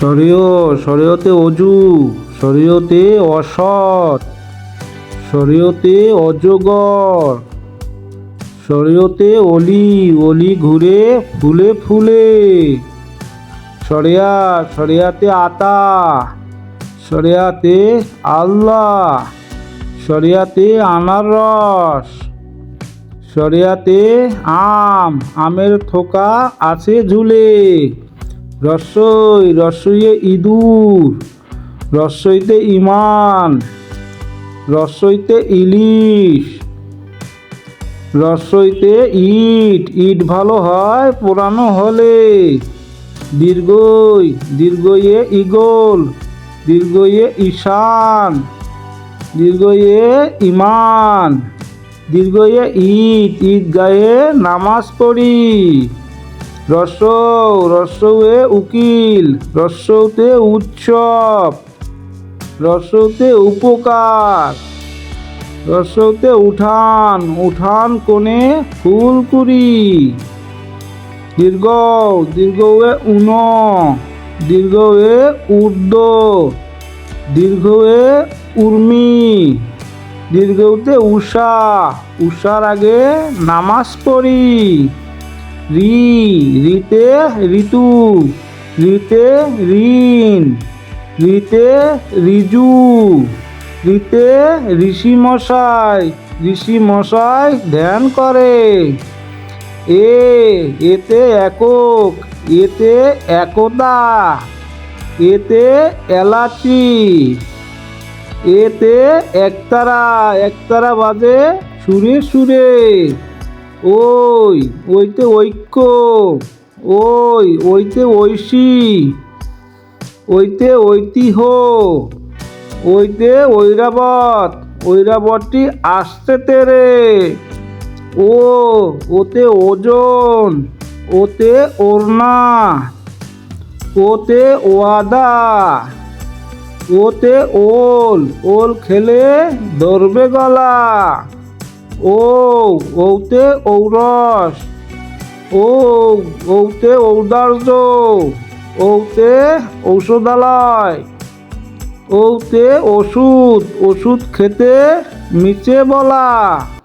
শরীয় শরীয়তে অজু শরীয়তে অসৎ শরীয়তে অজগর শরীয়তে অলি অলি ঘুরে ফুলে ফুলে। শরিয়া শরিয়াতে আতা শরিয়াতে আল্লাহ শরিয়াতে আনারস শরিয়াতে আম, আমের থোকা আছে ঝুলে। রসই, রসইয়ে ইঁদুর, রসইতে ইমান, রসইতে ইলিশ, রসইতে ইট ইট ভালো হয় পোড়ানো হলে। দীর্ঘই, দীর্ঘইয়ে ইগল দীর্ঘইয়ে ঈশান, দীর্ঘইয়ে ইমান দীর্ঘইয়ে ঈদ ঈদ গায়ে নামাজ পড়ি। রসৌ, রসৌয়ে উকিল, রসৌতে উৎসব, রসৌতে উপকার, রসৌতে উঠান উঠান কোণে ফুলকুড়ি দীর্ঘ, দীর্ঘয়ে উন, দীর্ঘয়ে ঊর্ধ্ব, দীর্ঘয়ে উর্মি, দীর্ঘতে উষা উষার আগে নামাজ পড়ি। রি, রিতে ঋতু, রিতে ঋণ, রিতে রিজু রিতে ঋষি মশাই ঋষি মশাই ধ্যান করে। এ, এতে একক, এতে একতা, এতে এলাচি, এতে একতারা একতারা বাজে সুরে সুরে। ওই, ওইতে ঐক্য, ওই, ওইতে ঐশী, ওইতে ঐতিহ্য, ওইতে ঐরাবত, ঐরাবতটি আসতে তেরে। ও, ওতে ওজন, ওতে ওড়না, ওতে ওয়াদা, ওতে ওল ওল খেলে ধরবে গলা। ও ওতে ঔরস। ও ওতে ঔদার্য। ওতে ঔষধালয়। ওতে ওষুধ। ওষুধ খেতে মিচে বলা।